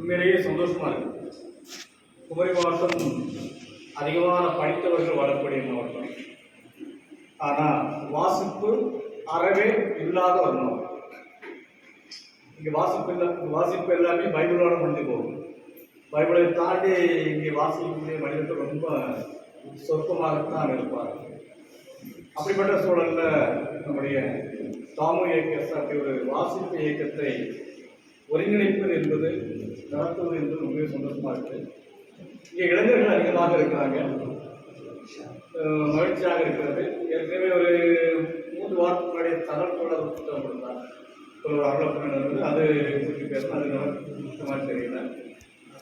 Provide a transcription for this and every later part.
உண்மையிலேயே சந்தோஷமாக இருக்கு. குமரி மாவட்டம் அதிகமான படித்தவர்கள் வரக்கூடிய மாவட்டம். ஆனால் வாசிப்பு அறவே இல்லாத ஒரு மாவட்டம். இங்கே வாசிப்பு இல்லை வாசிப்பு எல்லாமே பைபிளோட முடிஞ்சு போகும். பைபிளை தாண்டி இங்கே வாசிக்கக்கூடிய மனிதர்கள் ரொம்ப சொற்பமாகத்தான் இருப்பார் அப்படிப்பட்ட சூழலில் நம்முடைய தாமு இயக்க அப்படி ஒரு வாசிப்பு இயக்கத்தை ஒருங்கிணைப்பு என்பது நடத்துவது என்பது ரொம்பவே சந்தோஷமா இருக்கு. இங்கே இளைஞர்கள் அதிகமாக இருக்கிறாங்க. மகிழ்ச்சியாக இருக்கிறது. ஏற்கனவே ஒரு மூன்று வாரத்துக்கு முன்னாடி தகவல் ஒரு புத்தகம் கொடுத்தாங்க. ஒரு அருளப்பன் அது குறித்து பேசணும் அது நமக்கு தெரியல.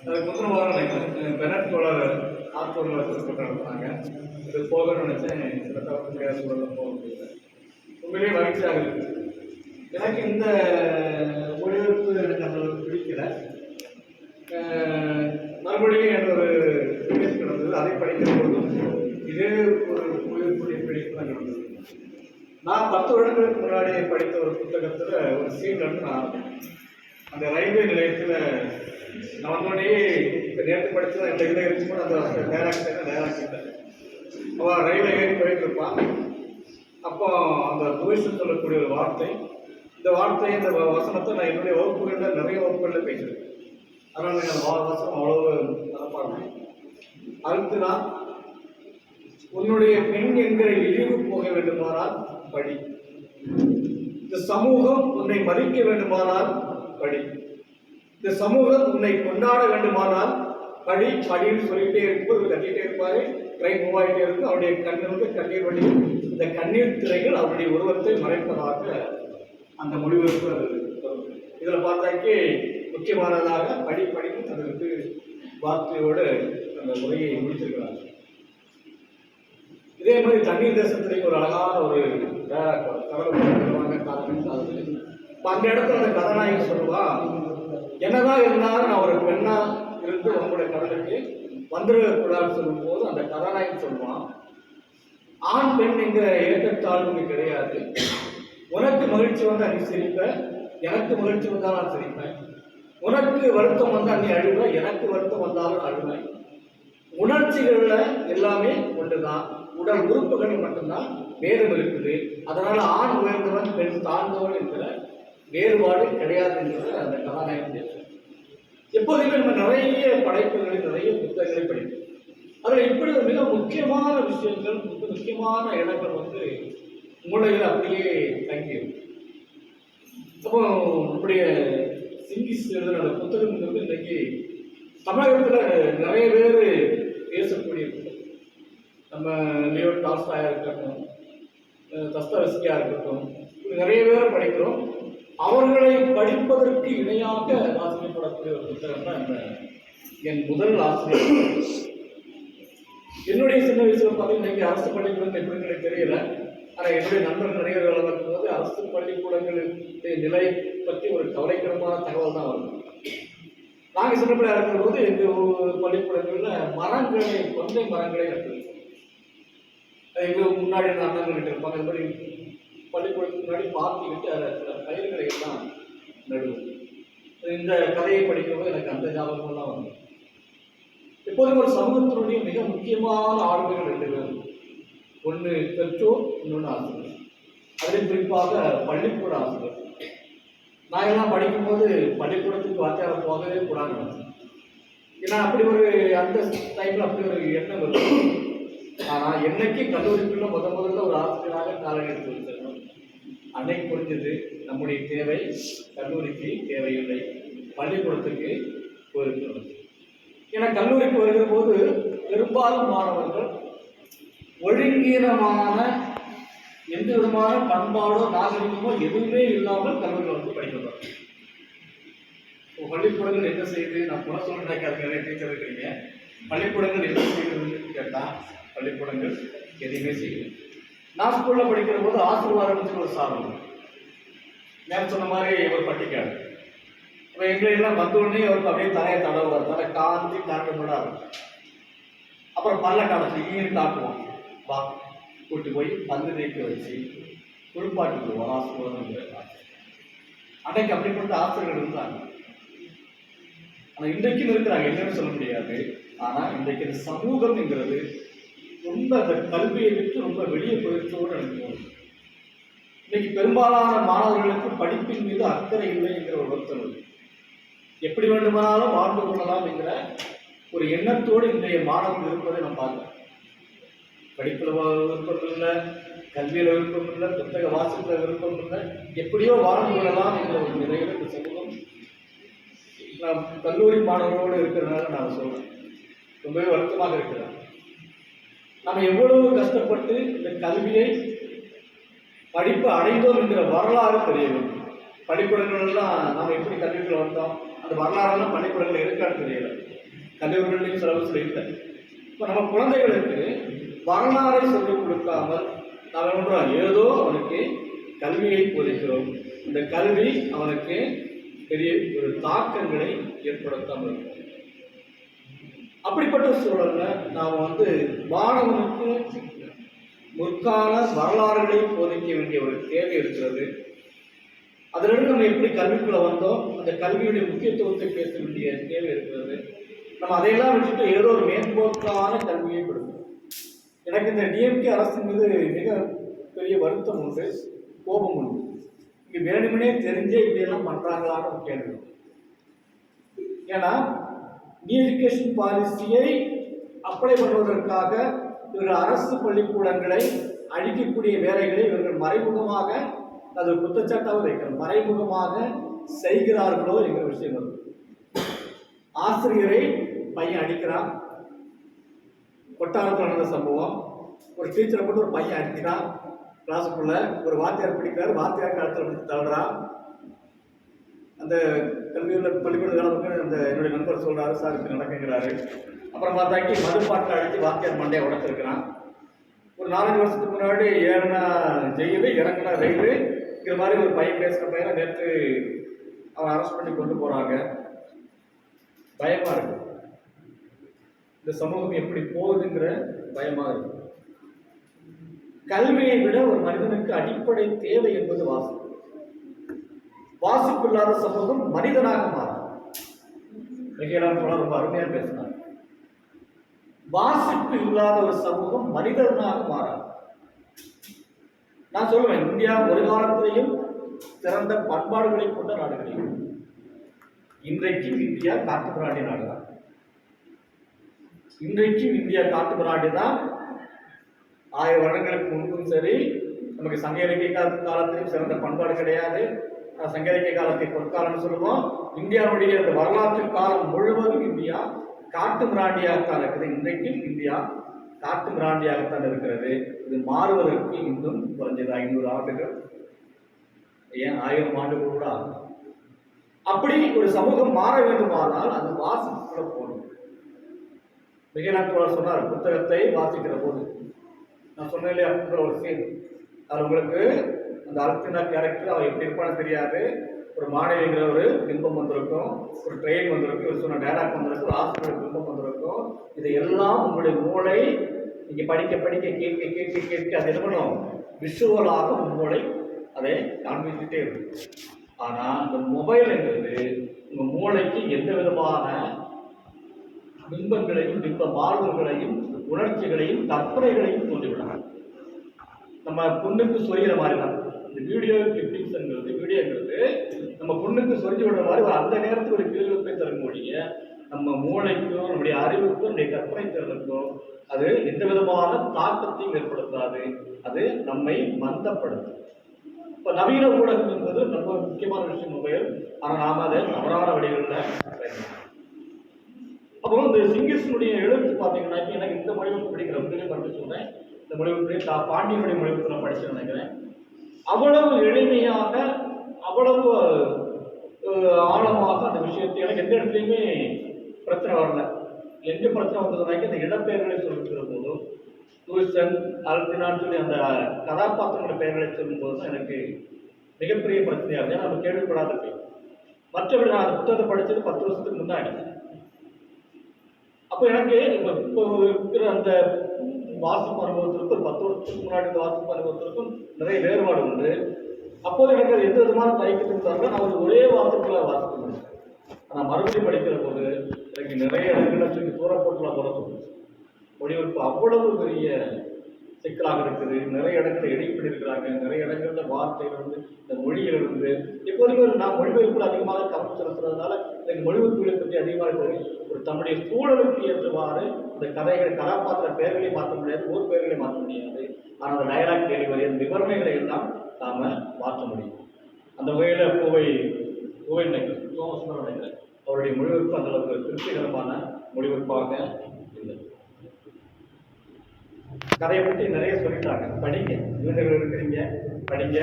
அதுக்கு முதல் வாரம் நினைக்கிறேன். பெனட் தோழர் ஆத்தூரில் புத்தகம் நடத்துனாங்க இது போகணும்னு நினச்சேன். சில தவிர்க்க முடியாத சூழலில் போக முடியல உண்மையிலேயே மகிழ்ச்சியாக இருக்குது எனக்கு இந்த ஒளிபரப்பு எனக்கு அந்த அளவுக்கு பிடிக்கல. மறுபடியும் எனக்கு ஒரு கிடந்தது அதை படிக்கிற இதே ஒரு ஒளிபரப்புடைய பிடிப்பு தான் கிடந்தது நான் பத்து வருடங்களுக்கு முன்னாடி படித்த ஒரு புத்தகத்தில் ஒரு சீன் வந்து நான் அந்த ரயில்வே நிலையத்தில் நான் வந்தோடனே இப்போ நேற்று படித்தது இந்த இதில் இருக்கும்போது அந்த டேராக்டர் டேராக்டர் அவள் ரயில்வே ஏறி போயிட்டு இருப்பான். அப்போ அந்த துவைசு சொல்லக்கூடிய ஒரு வார்த்தை இந்த வார்த்தை இந்த வ- வசனத்தை நான் என்னுடைய வகுப்புகளில் நிறைய வகுப்புகளில் பேசியிருக்கேன் அதனால் எனக்கு வா- வசனம் அவ்வளவு மனப்பாடம் அடுத்து நான் உன்னுடைய பெண் என்கிற இழிவு போக வேண்டுமானால் படி. இந்த சமூகம் உன்னை மதிக்க வேண்டுமானால் படி. இந்த சமூகம் உன்னை கொண்டாட வேண்டுமானால் படி. படின்னு சொல்லிட்டே இருக்கும்போது கட்டிகிட்டே இருப்பாரு. ட்ரெயின் மூவ் ஆகிட்டே இருக்கும். அவருடைய கண்ணிலிருந்து கண்ணீர் வழி. இந்த கண்ணீர் திரைகள் அவருடைய உருவத்தை மறைப்பதாக அந்த மொழிபெயர்ப்பு அது வரும். இதுல பார்த்தாக்கே முக்கியமானதாக படி படின்னு அதற்கு வார்த்தையோடு அந்த உரையை முடிச்சிருக்கிறாங்க இதே மாதிரி தண்ணீர் தேசத்திலே ஒரு அழகான ஒரு இப்போ அந்த இடத்துல அந்த கதாநாயகி சொல்லுவா என்னதான் இருந்தாலும் நான் ஒரு பெண்ணா இருந்து உங்களுடைய கடலுக்கு வந்துடக்கூடாதுன்னு சொல்லும்போது அந்த கதாநாயகன் சொல்லுவான் ஆண் பெண் என்கிற ஏற்றத்தாழ்வு கிடையாது. உனக்கு மகிழ்ச்சி வந்தால் நீ சிரிப்ப எனக்கு மகிழ்ச்சி வந்தால் நான் சிரிப்பேன் உனக்கு வருத்தம் வந்தால் நீ அழுவ எனக்கு வருத்தம் வந்தாலும் அழுவேன் உணர்ச்சிகளில் எல்லாமே ஒன்றுதான். உடல் உறுப்புகள் மட்டும்தான் வேறும் இருக்குது. அதனால் ஆண் உயர்ந்தவன் பெண் தாழ்ந்தவன் என்கிற வேறுபாடு கிடையாது என்கிற அந்த கதாநாயகன் எப்போதுமே நம்ம நிறைய படைப்புகளை நிறைய புத்தகங்களை படிப்போம். அதில் இப்படி மிக முக்கியமான விஷயங்கள் மிக முக்கியமான இடங்கள் வந்து மூளையில் அப்படியே தங்கியிருக்கும் அப்போ நம்முடைய சிங்கிஸ் எழுதின அந்த புத்தகங்கிறது இன்னைக்கு தமிழகத்தில் நிறைய பேர் பேசக்கூடிய புத்தகம். நம்ம லியோ டாஸ்டாயாக இருக்கட்டும் தஸ்தவசியாக இருக்கட்டும் நிறைய பேர் படிக்கிறோம். அவர்களை படிப்பதற்கு இணையாக ஆசிரியப்படக்கூடிய ஒரு புத்தகம் தான் இந்த என் முதல் ஆசிரியர் என்னுடைய சின்ன வயசில் பார்த்தீங்கன்னா இன்னைக்கு அரசு பள்ளிக்கூடம் எப்படி எனக்கு தெரியல. ஆனால் என்னுடைய நண்பர்கள் நிறைய வேலை அரசு பள்ளிக்கூடங்களின் நிலை பற்றி ஒரு கவலைக்கிடமான தகவல் தான் வரும் நாங்கள் சின்ன பிள்ளை போது எங்கள் பள்ளிக்கூடங்களில் மரங்களை கொந்தை மரங்களை நட்டுருக்கோம். அது முன்னாடி இருந்த அண்ணங்கள் இருப்பாங்க. இந்த மாதிரி பள்ளிக்கூடத்துக்கு முன்னாடி பார்த்துக்கிட்டு அதை சில பயிர்களை எல்லாம் நடுவோம். இந்த கதையை படிக்கும்போது எனக்கு அந்த ஞாபகம்லாம் வந்து எப்போதும் ஒரு சமூகத்தினுடைய மிக முக்கியமான ஆளுமைகள் ரெண்டு பேரும். ஒன்று பெற்றோர் இன்னொன்று ஆசிரியர். அதிலும் குறிப்பாக பள்ளிக்கூட ஆசிரியர். நான் எல்லாம் படிக்கும்போது பள்ளிக்கூடத்துக்கு வாத்தியார போகவே கூடாது. ஏன்னா அப்படி ஒரு அந்த டைமில் அப்படி ஒரு எண்ணம் இருக்கும் ஆனால் என்னைக்கு கல்லூரிக்குள்ள முத முதல்ல ஒரு ஆசிரியராக காலம் எடுத்து வச்சிருக்கோம் அன்னைக்கு புரிஞ்சது நம்முடைய தேவை கல்லூரிக்கு தேவையில்லை. பள்ளிக்கூடத்துக்கு போயிருக்கிறது ஏன்னா கல்லூரிக்கு வருகிற போது பெரும்பாலும் மாணவர்கள் ஒழுங்கீனமான எந்த விதமான பண்பாடோ நாகரிகமோ எதுவுமே இல்லாமல் கல்லூரியில் வந்து படிக்கிறாங்க இப்போ பள்ளிக்கூடங்கள் என்ன செய்யுது? நான் புற சொல்றேன் நிறைய டீச்சர் இருக்கிறீங்க. பள்ளிக்கூடங்கள் என்ன செய்யுதுன்னு கேட்டால் பள்ளிக்கூடங்கள் எதையுமே செய்யல. நான் ஸ்கூலில் படிக்கிற போது ஆசீர்வாதம் ஒரு சாதனம் மேம் சொன்ன மாதிரி ஒரு பட்டிக்காடு இப்போ எங்களை எல்லாம் வந்த அவருக்கு அப்படியே தலையை தடவுவார் தலை காந்தி காட்ட முடியாது அப்புறம் பல்ல காலத்தில் ஈடு காட்டுவோம் வா கூட்டி போய் பந்து தேய்க்க வச்சு குளிப்பாட்டுக்குவோம் ஆசிரியர் அன்னைக்கு அப்படிப்பட்ட ஆசிரியர்கள் இருந்தாங்க. ஆனால் இன்றைக்கும் இருக்கிறாங்க. இல்லைன்னு சொல்ல முடியாது. ஆனால் இன்றைக்கு இந்த சமூகம்ங்கிறது ரொம்ப அந்த கல்வியை விட்டு ரொம்ப வெளியே போயிடுச்சோடு எனக்கு தோணுது. இன்னைக்கு பெரும்பாலான மாணவர்களுக்கு படிப்பின் மீது அக்கறை இல்லை என்கிற ஒரு வருத்தம் இருக்கு எப்படி வேண்டுமானாலும் வாழ்ந்து கொள்ளலாம் என்கிற ஒரு எண்ணத்தோடு இன்றைய மாணவர்கள் இருப்பதை நான் பார்க்கிறேன். படிப்பில் விருப்பம் இல்லை கல்வியில் விருப்பம் இல்லை புத்தக வாசிப்பில் விருப்பம் இல்லை எப்படியோ வாழ்ந்து விடலாம் என்ற ஒரு நிலையில் இந்த சமூகம் நான் கல்லூரி மாணவர்களோடு இருக்கிறதுனால நான் சொல்கிறேன் ரொம்பவே வருத்தமாக இருக்கிறேன் நம்ம எவ்வளவு கஷ்டப்பட்டு இந்த கல்வியை படிப்பு அடைந்தோம் என்கிற வரலாறு தெரிய வேண்டும். பள்ளிக்கூடங்கள்லாம் நாம் எப்படி கல்விக்குள்ள வந்தோம் அந்த வரலாறுலாம் பள்ளிக்கூடங்கள் இருக்கான்னு தெரியல. கல்லூரிகளையும் சிலபஸில் இல்லை. இப்போ நம்ம குழந்தைகளுக்கு வரலாறை சொல்லிக் கொடுக்காமல் நாம் என்ன ஏதோ அவனுக்கு கல்வியை போதிக்கிறோம். இந்த கல்வி அவனுக்கு பெரிய ஒரு தாக்கங்களை ஏற்படுத்தாமல் இருக்கும் அப்படிப்பட்ட சூழல்ல நாம் வந்து மாணவனுக்கு முற்கால வரலாறுகளை போதிக்க வேண்டிய ஒரு தேவை இருக்கிறது. அதிலிருந்து நம்ம எப்படி கல்விக்குள்ள வந்தோம்? அந்த கல்வியுடைய முக்கியத்துவத்தை பேச வேண்டிய தேவை இருக்கிறது. நம்ம அதையெல்லாம் விட்டுட்டு ஏதோ ஒரு மேம்போக்கான கல்வியை கொடுக்கணும் எனக்கு இந்த டிஎம்கே அரசு மீது மிக பெரிய வருத்தம் உண்டு கோபம் உண்டு. இங்கே வேணுமனே தெரிஞ்சே இப்படியெல்லாம் பண்ணுறாங்களான்னு ஒரு கேள்வி. ஏன்னா நியூ எஜுகேஷன் பாலிசியை அப்ளை பண்ணுவதற்காக இவர்கள் அரசு பள்ளிக்கூடங்களை அழிக்கக்கூடிய வேலைகளை இவர்கள் மறைமுகமாக அது குற்றச்சாட்டாக வைக்கிறார். மறைமுகமாக செய்கிறார்களோ என்கிற விஷயம் வருது ஆசிரியரை பையன் அடிக்கிறான் கொட்டாரத்தில் நடந்த சம்பவம். ஒரு டீச்சரை போட்டு ஒரு பையன் அடிக்கிறான். கிளாஸுக்குள்ள ஒரு வாத்தியார் பிடிக்கிறார். வாத்தியார் காலத்தில் பிடிச்சி தள்ளுறான் அந்த கல்வியில் பள்ளிக்கூட காலத்துக்கு அந்த என்னுடைய நண்பர் சொல்கிறாரு சார் இப்படி நடக்குங்கிறாரு. அப்புறம் பார்த்தாக்கி மதுப்பாட்டில் அடித்து வாத்தியார் மண்டையை உடச்சிருக்கிறான். ஒரு நாலஞ்சு வருஷத்துக்கு முன்னாடி ஏறினா ஜெயிலு இறங்கினா ரயிலு. இது மாதிரி ஒரு பையன் பேசுகிற பையனை நேற்று அவன் அரெஸ்ட் பண்ணி கொண்டு போகிறாங்க பயமாக இருக்குது இந்த சமூகம் எப்படி போகுதுங்கிற பயமாக இருக்கு. கல்வியை விட ஒரு மனிதனுக்கு அடிப்படை தேவை என்பது வாசிப்பு வாசிப்பு இல்லாத சமூகம் மனிதனாக மாறும். மிகையிலான போல ரொம்ப அருமையாக பேசினார். வாசிப்பு இல்லாத ஒரு சமூகம் மனிதனாக மாறாது. நான் சொல்லுவேன் இந்தியா ஒரு காலத்திலையும் சிறந்த பண்பாடுகளை கொண்ட நாடுகளையும் இன்றைக்கு இந்தியா காட்டு பிராண்டி நாடுதான். இன்றைக்கும் இந்தியா காட்டு பிராண்டி தான் ஆயிரம் வருடங்களுக்கு முன்பும் சரி நமக்கு சங்க இலக்கிய கால காலத்திலும் சிறந்த பண்பாடு கிடையாது. சங்க இலக்கிய காலத்தை பொற்காலம்னு சொல்லுவோம். இந்தியாவுடைய அந்த வரலாற்று காலம் முழுவதும் இந்தியா காட்டு மிராண்டியாகத்தான் இருக்குது. இன்றைக்கும் இந்தியா காட்டு மிராண்டியாகத்தான் இருக்கிறது. இது மாறுவதற்கு இன்னும் குறைஞ்சது? ஐநூறு ஆண்டுகள். ஏன்? ஆயிரம் ஆண்டுகள் கூட ஆகும். அப்படி ஒரு சமூகம் மாற வேண்டுமானால் அது வாசிப்புக்குள்ள போகணும் மிகநாட் சொன்னார் புத்தகத்தை வாசிக்கிற போது நான் சொன்னேன் இல்லையா ஒரு சீன் அவர் உங்களுக்கு அந்த அர்த்தினா கேரக்டர் அவர் எப்படி இருப்பான்னு தெரியாது. ஒரு மாணவிங்கிற ஒரு பிம்பம் வந்திருக்கும் ஒரு ட்ரெயின் வந்திருக்கும் ஒரு சொன்ன டேராக் வந்திருக்கும் ஒரு ஆசிரியர் பிம்பம் வந்திருக்கும். இது எல்லாம் உங்களுடைய மூளை நீங்க படிக்க படிக்க கேட்க கேட்க கேட்க அது என்ன பண்ணும்? விஷுவலாக மூளை அதை காண்பிச்சுட்டே இருக்கும். ஆனால் இந்த மொபைல்ங்கிறது உங்கள் மூளைக்கு எந்த விதமான பிம்பங்களையும் பிம்ப மாறுதல்களையும் உணர்ச்சிகளையும் கற்பனைகளையும் தோன்றிவிடலாம் நம்ம பொண்ணுக்கு சொல்கிற மாதிரி தான் இந்த வீடியோ கிளிப்ஸுங்கிறது வீடியோங்கிறது நம்ம பொண்ணுக்கு சொல்லி விடுற மாதிரி ஒரு அந்த நேரத்துக்கு ஒரு கிளிப்பை தரக்கூடிய நம்ம மூளைக்கும் நம்முடைய அறிவுக்கும் நம்முடைய கற்பனை திறனுக்கும் அது எந்த விதமான தாக்கத்தையும் ஏற்படுத்தாது. அது நம்மை மந்தப்படுத்தும். இப்போ நவீன ஊடகம் என்பது ரொம்ப முக்கியமான விஷயம் மொபைல். ஆனால் நாம் அதை தவறான வழிகளில் பயன்படுத்தணும் அப்போ இந்த சிங்கிள்ஸினுடைய எழுத்து பார்த்தீங்கன்னா எனக்கு இந்த மொழிபெயர்ப்பு பிடிக்கிற உண்மையிலே படித்து சொல்கிறேன் இந்த மொழிபெயர்ப்பு தா பாண்டியனுடைய மொழிபெயர்ப்பு நான் படித்து நினைக்கிறேன். அவ்வளவு எளிமையாக அவ்வளவு ஆழமாக அந்த விஷயத்தை எனக்கு எந்த இடத்துலையுமே பிரச்சனை வரல. எந்த பிரச்சனை வந்ததுனாக்கி அந்த இடப்பெயர்களை சொல்லிக்கிற போதும் தூசன் அல்தினான்னு சொல்லி அந்த கதாபாத்திரங்களோட பெயர்களை சொல்லும் போது தான் எனக்கு மிகப்பெரிய பிரச்சனையாக இருந்தது நம்ம கேள்விப்படாத போய் மற்றபடி நான் அந்த புத்தகத்தை படித்தது பத்து வருஷத்துக்கு முன்னாடி. அப்போ எனக்கு இப்போ இப்போ இருக்கிற அந்த வாசிப்பு அனுபவத்திற்கும் ஒரு பத்து வருஷத்துக்கு முன்னாடி இந்த வாசிப்பு அனுபவத்திற்கும் நிறைய வேறுபாடு உண்டு. அப்போது எனக்கு அது எந்த விதமான தயக்கத்தையும் தரல நான் ஒரு ஒரே வாசிப்புகளை வாசிக்கணும் ஆனால் மறுபடியும் படிக்கிற போது எனக்கு நிறைய இடங்களில் தூரப்பட்டுலாம் தூர தோணுச்சு. மொழிபெயர்ப்பு அவ்வளவு பெரிய சிக்கலாக இருக்குது நிறைய இடத்துல எடிட் இருக்கிறாங்க. நிறைய இடங்கள்ல வார்த்தைகள் வந்து இந்த மொழிகள் இருந்து எப்போதுமே ஒரு நான் மொழிபெயர்ப்பில் அதிகமாக கவனம் செலுத்துறதுனால எனக்கு மொழிபெயர்ப்புகளை பற்றி அதிகமாக தெரியும். ஒரு தம்முடைய சூழலுக்கு ஏற்றவாறு இந்த கதைகள் கதாபாத்திர பெயர்களை மாற்ற முடியாது ஊர் பெயர்களை மாற்ற முடியாது. ஆனால் அந்த டயலாக் டெலிவரி அந்த விவரணைகளை எல்லாம் நாம மாற்ற முடியும். அந்த வகையில் கோவை கோவை நினைக்கிறேன் சோமசுந்தரம் நினைக்கிறேன் அவருடைய மொழிபெயர்ப்பு அந்த அளவுக்கு திருப்திகரமான மொழிபெயர்ப்பாக கதையை பற்றி நிறைய சொல்லிட்டாங்க. படிங்க. இளைஞர்கள் இருக்கிறீங்க படிங்க.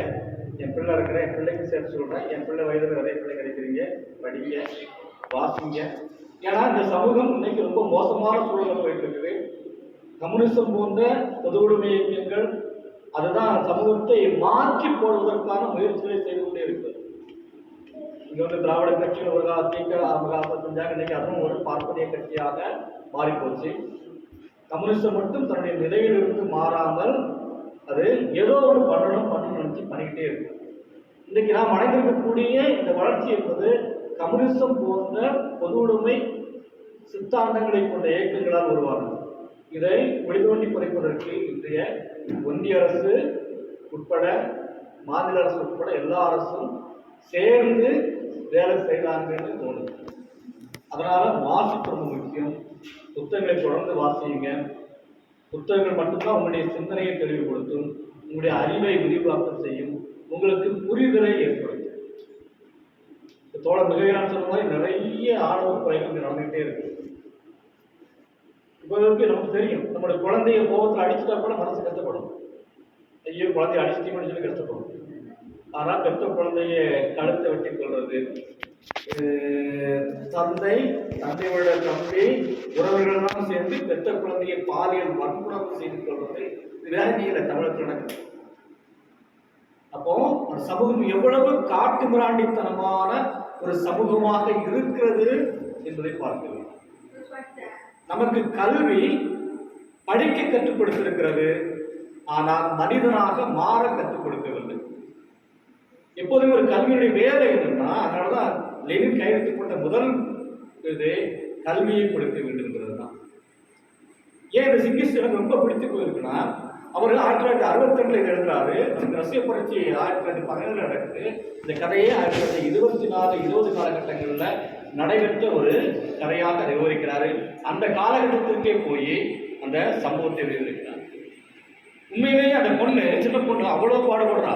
என் பிள்ளை இருக்கிற என் பிள்ளைக்கு சேர்த்து சொல்கிறேன் என் பிள்ளை வயதில் நிறைய பிள்ளை கிடைக்கிறீங்க படிங்க வாசிங்க. ஏன்னா இந்த சமூகம் இன்னைக்கு ரொம்ப மோசமான சூழலில் போயிட்டு இருக்குது கம்யூனிசம் போன்ற பொது உடைமை இயக்கங்கள் அதுதான் சமூகத்தை மாற்றி போடுவதற்கான முயற்சிகளை செய்து கொண்டே இருக்கிறது இங்க வந்து திராவிட கட்சிகள் ஒரு காலத்திற்கு ஆரம்ப செஞ்சாங்க இன்னைக்கு அதுவும் ஒரு பார்ப்பனிய கட்சியாக மாறிப்போச்சு. போச்சு மட்டும் தன்னுடைய நிலையிலிருந்து மாறாமல் அது ஏதோ ஒரு பண்ணணும் பண்ணணும் நினச்சி பண்ணிக்கிட்டே இருக்கு. இன்னைக்கு நாம் அடைந்திருக்கக்கூடிய இந்த வளர்ச்சி என்பது கம்யூனிசம் போன்ற பொது உடைமை சித்தாந்தங்களை கொண்ட இயக்கங்களால் உருவானது. இதை வெளிதோண்டி குறைப்பதற்கு இன்றைய ஒன்றிய அரசு உட்பட மாநில அரசு உட்பட எல்லா அரசும் சேர்ந்து வேலை செய்கிறாங்கன்னு தோணுது. அதனால வாசிப்பு ரொம்ப முக்கியம். புத்தகங்களை தொடர்ந்து வாசியுங்க. புத்தகங்கள் மட்டும்தான் உங்களுடைய சிந்தனையை தெளிவுபடுத்தும். உங்களுடைய அறிவை விரிவாக்கம் செய்யும். உங்களுக்கு புரிதலை ஏற்படுத்தும். இப்ப தோழர் மிகையான சொன்ன மாதிரி நிறைய ஆணவ குறைகள் நடந்துகிட்டே இருக்கு. இப்போ வரைக்கும் நமக்கு தெரியும். நம்மளுடைய குழந்தைய கோபத்தில் அடிச்சுட்டா கூட மனசு கஷ்டப்படும். ஐயோ குழந்தைய அடிச்சிட்டீங்கன்னு சொல்லி கஷ்டப்படும். ஆனால் பெற்ற குழந்தைய கழுத்தை வெட்டி கொள்வது தந்தை தந்தையோட தம்பி உறவுகளெல்லாம் சேர்ந்து பெற்ற குழந்தையை பாலியல் வன்முறை செய்து கொள்வது இது வேற நீங்கள தமிழத்தில் நடக்குது அப்போ அந்த சமூகம் எவ்வளவு காட்டு மிராண்டித்தனமான ஒரு சமூகமாக இருக்கிறது என்பதை பார்க்கிறோம் நமக்கு கல்வி படிக்க கற்றுக் கொடுத்திருக்கிறது ஆனால் மனிதனாக மாற கற்றுக் கொடுக்கவில்லை எப்போதுமே ஒரு கல்வியுடைய வேலை என்னன்னா அதனாலதான் லெனின் கையெழுத்து போட்ட முதல் இது கல்வியை கொடுக்க வேண்டும்ங்கிறது தான் ஏன் இந்த சிங்கிஸ் எனக்கு ரொம்ப பிடித்து போயிருக்குன்னா அவர் ஆயிரத்தி தொள்ளாயிரத்தி அறுபத்தி ரெண்டுல இதை எழுதுறாரு. ரஷ்ய புரட்சி ஆயிரத்தி தொள்ளாயிரத்தி பதினேழு நடக்குது. இந்த கதையே ஆயிரத்தி தொள்ளாயிரத்தி இருபத்தி நாலு இருபது காலகட்டங்களில் நடைபெற்ற ஒரு கதையாக அதை விவரிக்கிறாரு. அந்த காலகட்டத்திற்கே போய் அந்த சம்பவத்தை விவரிக்கிறார். உண்மையிலேயே அந்த பொண்ணு சின்ன பொண்ணு அவ்வளோ பாடுபடுறா.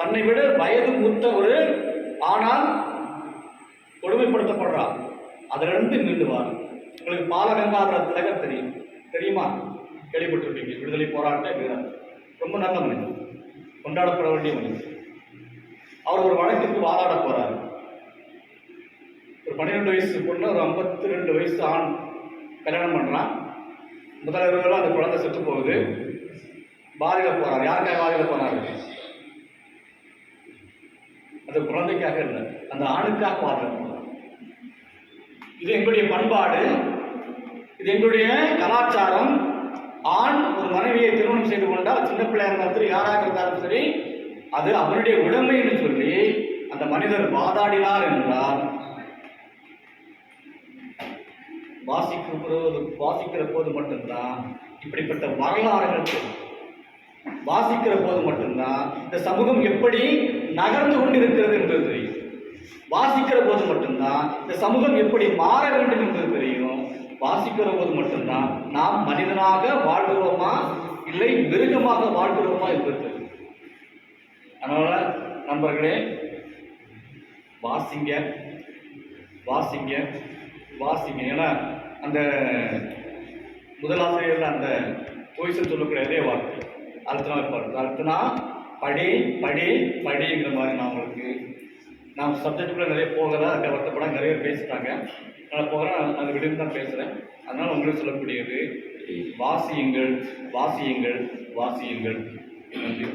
தன்னை விட வயது மூத்த ஒரு ஆனால் கொடுமைப்படுத்தப்படுறார் அதிலிருந்து மீண்டுவார். உங்களுக்கு பாலகங்காதர திலகர் தெரியும். தெரியுமா? கேள்விப்பட்டிருப்பீங்க. விடுதலை போராட்ட வீரர். ரொம்ப நல்ல மனிதன் கொண்டாடப்பட வேண்டிய மனிதன் அவர் ஒரு வழக்கிற்கு வாதாட போறாரு. ஒரு பன்னிரெண்டு வயசு பொண்ணு ஒரு ஐம்பத்தி ரெண்டு வயசு ஆண் கல்யாணம் பண்ணுறான் முதல் அந்த குழந்தை செத்து போகுது. பாதியில் போகிறார் யாருக்காக பாதியில் போனார் அந்த குழந்தைக்காக இல்லை. அந்த ஆணுக்காக பாதியில் போனார் இது எங்களுடைய பண்பாடு. இது எங்களுடைய கலாச்சாரம். ஆண் ஒரு மனைவியை திருமணம் செய்து கொண்டால் சின்ன பிள்ளையாக இருந்தாலும் சரி யாராக இருந்தாலும் சரி அது அவருடைய உடைமைன்னு சொல்லி அந்த மனிதர் வாதாடினார் என்றால் வாசிக்கிற போது வாசிக்கிற போது மட்டும்தான் இப்படிப்பட்ட வரலாறுகள் வாசிக்கிற போது மட்டும்தான் இந்த சமூகம் எப்படி நகர்ந்து கொண்டிருக்கிறது என்பது தெரியும். வாசிக்கிற போது மட்டும்தான். இந்த சமூகம் எப்படி மாற வேண்டும் என்பது தெரியும். வாசிக்கிற போது மட்டும்தான் நாம் மனிதனாக வாழ்கிறோமா இல்லை மிருகமாக வாழ்கிறோமா என்பது தெரியும். அதனால நண்பர்களே வாசிங்க வாசிங்க வாசிங்க. ஏன்னா அந்த முதலாசிரியர் அந்த பொய்சல் சொல்லக்கூடிய அதே வார்த்தை. அர்த்தனா இருப்பார். அர்த்தனா படி படி படிங்கிற மாதிரி நான் உங்களுக்கு நான் சப்ஜெக்டுக்குள்ளே நிறைய போகிறதா அதுக்கு வருத்தப்படாமல் நிறைய பேர் பேசிட்டாங்க நான் போகிறேன் அந்த விடுந்து தான் பேசுகிறேன் அதனால் உங்களுக்கு சொல்லக்கூடியது வாசியுங்கள் வாசியுங்கள் வாசியுங்கள். நன்றி.